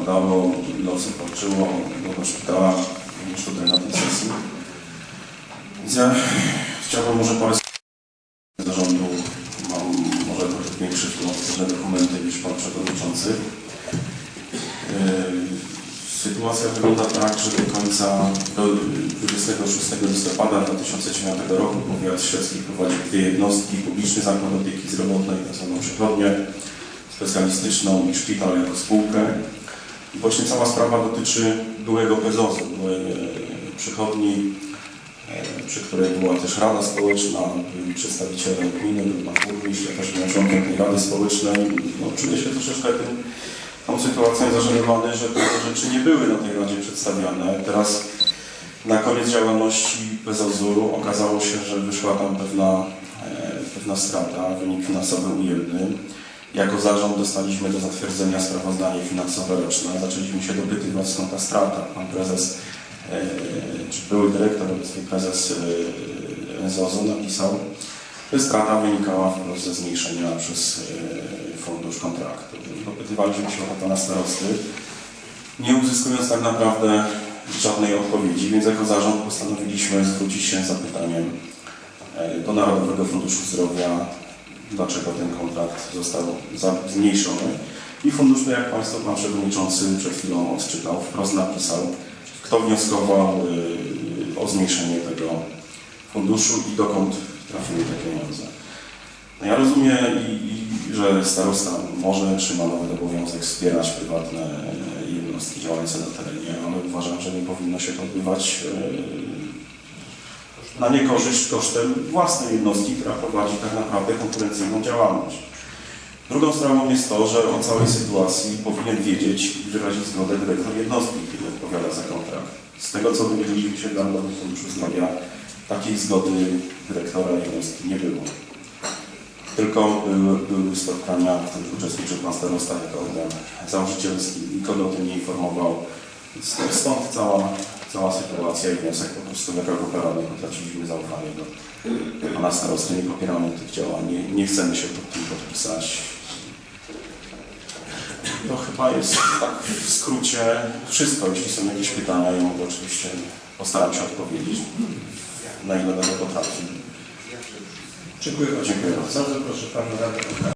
padało, losy walczyło do szpitala, już tutaj na tej sesji. Więc ja chciałbym może parę słów zarządu, mam może trochę większe wtłomaczone dokumenty niż Pan Przewodniczący. Yy, Sytuacja wygląda tak, że do końca do 26 listopada 2009 roku powiat śledzki prowadzi dwie jednostki, publiczny zakład opieki zdrowotnej, tzw. przychodnię specjalistyczną i szpital jako spółkę. I właśnie cała sprawa dotyczy byłego PEZOZ-u, byłej e, przychodni, e, przy której była też Rada Społeczna, byli przedstawiciele gminy, był pan burmistrz, ja też byłem członkiem tej Rady Społecznej. No, czuję się troszeczkę tym, tą sytuacją zażenowany, że pewne rzeczy nie były na tej Radzie przedstawiane. Teraz na koniec działalności PZOZ-u okazało się, że wyszła tam pewna, e, pewna strata, wynik finansowy ujemny. Jako zarząd dostaliśmy do zatwierdzenia sprawozdanie finansowe roczne. Zaczęliśmy się dopytywać skąd ta strata. Pan prezes, e, czy były dyrektor, obecnie prezes e, NZOZ-u napisał, że strata wynikała wprost ze zmniejszenia przez e, fundusz kontraktu. Dopytywaliśmy się o to pana starosty, nie uzyskując tak naprawdę żadnej odpowiedzi, więc jako zarząd postanowiliśmy zwrócić się z zapytaniem e, do Narodowego Funduszu Zdrowia, dlaczego ten kontrakt został zmniejszony. I fundusz, tak jak Państwo, Pan Przewodniczący przed chwilą odczytał, wprost napisał, kto wnioskował y, o zmniejszenie tego funduszu i dokąd trafiły te pieniądze. No ja rozumiem, i, i, że starosta może, czy ma nawet obowiązek wspierać prywatne e, jednostki działające na terenie, ale uważam, że nie powinno się to odbywać e, na niekorzyść kosztem własnej jednostki, która prowadzi tak naprawdę konkurencyjną działalność. Drugą sprawą jest to, że o całej sytuacji powinien wiedzieć i wyrazić zgodę dyrektor jednostki, który odpowiada za kontrakt. Z tego co dowiedzieliśmy się Narodowym Funduszu Zdrowia, takiej zgody dyrektora jednostki nie było. Tylko były, były spotkania, w których uczestniczył pan starosta jako organ założycielski, nikogo o tym nie informował. Stąd cała, cała sytuacja i wniosek po prostu jako radnych utraciliśmy zaufanie do pana starosty, nie popieramy tych działań, nie, nie chcemy się pod tym podpisać. To chyba jest tak w skrócie wszystko. Jeśli są jakieś pytania, ja mogę oczywiście postaram się odpowiedzieć na ile będę potrafił. Dziękuję bardzo. Dziękuję bardzo. Bardzo proszę Pana Radnego.